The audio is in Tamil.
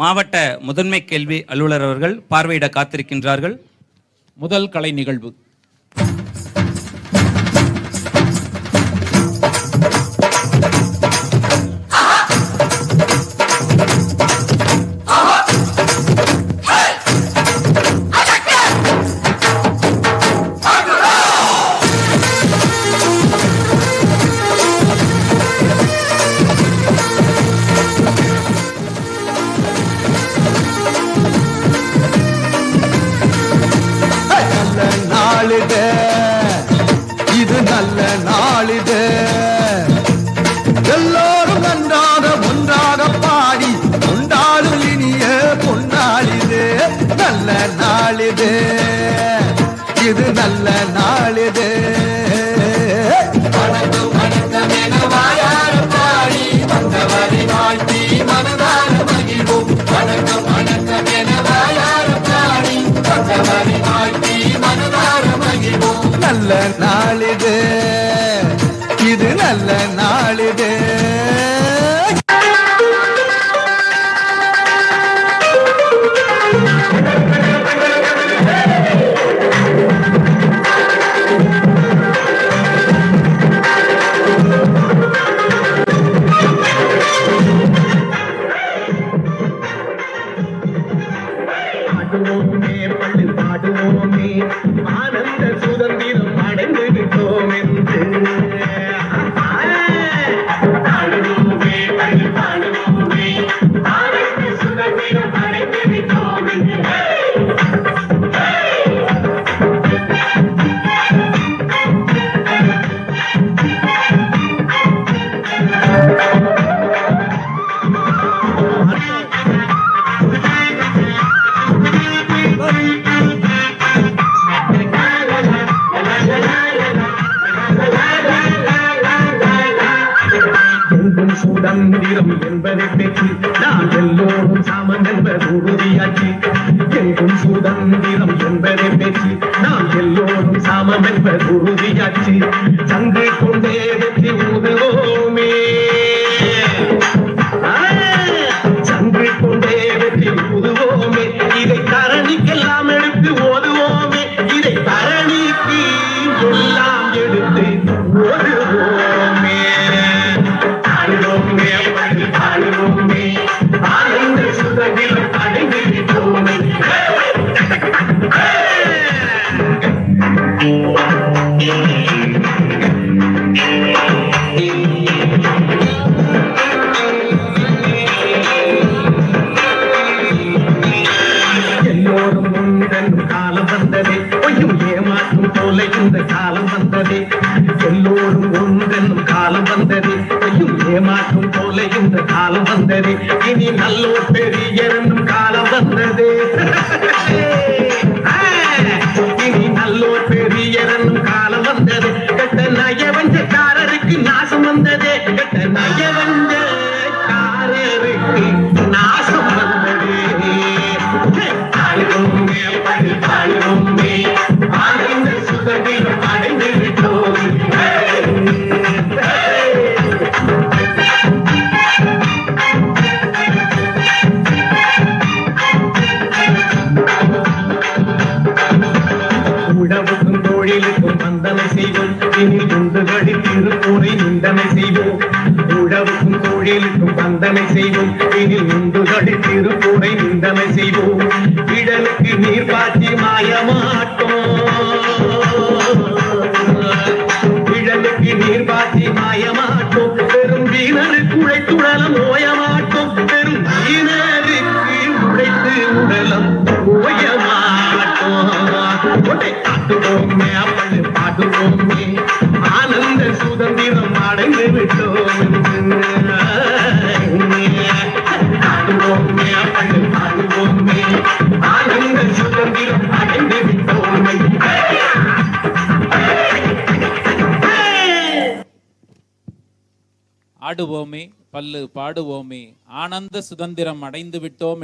மாவட்ட முதன்மை கல்வி அலுவலர் அவர்கள் பார்வையிட காத்திருக்கின்றார்கள். முதல் கலை நிகழ்வு. நாளிது. இது நல்ல நாளிது. எல்லோரும் நன்றாக ஒன்றாக பாடி கொண்டாடும் இனிய பொன்னாளிது. நல்ல நாளிது. இது நல்ல நாளிது. நல்ல நாளிது. இது நல்ல நாளிது. பாடுவோமே பள்ளி பாடுவோமே. ஆனந்த எல்லோரும் சாமன் என்பது உறுதியாச்சு எங்கும் சுதந்திரம் என்பதை பேச்சு. நாம் எல்லோரும் சாமம் என்பது உறுதி எல்லோரும் ஒன்றென்னும் காலம் வந்ததே. பொய்யும் ஏமாற்றும் போல இந்த காலம் வந்ததே. இனி நல்லோர் பெரிய என்னும் காலம் வந்ததே. இனி நல்லோர் பெரிய என்னும் காலம் வந்தது. கெட்ட நயவஞ்சக்காரருக்கு நாசம் வந்ததே. கெட்ட நயவஞ்ச இனி குண்டுகளில் திருப்பூரை நிந்தனை செய்வோம். உழவுக்கும் தொழிலுக்கும் பந்தனை செய்வோம். இனி குண்டுகளில் திருப்பூரை நிந்தனை செய்வோம். இடலுக்கு நீர் பாய்ச்சி மாயமாட்டோம். இடலுக்கு நீர் பாய்ச்சி மாயமாட்டோம். பெரும் வீணருக்கு உழைத்துடலம் ஓயமாட்டோம். பெரும் வீணருக்கு உழைத்து உடலம் ஓயமாட்டோம். கொண்டை காட்டுவோமே அப்படி பாடுவோமே. ஆனந்த சுதந்திரம் அடைந்து விட்டோம் பாடுவோமே அப்படி பாடுவோமே ஆனந்த சுதந்திரம் அடைந்து விட்டோமே ஆடுவோமே பல்லு பாடுவோமே. ஆனந்த சுதந்திரம் அடைந்து விட்டோம்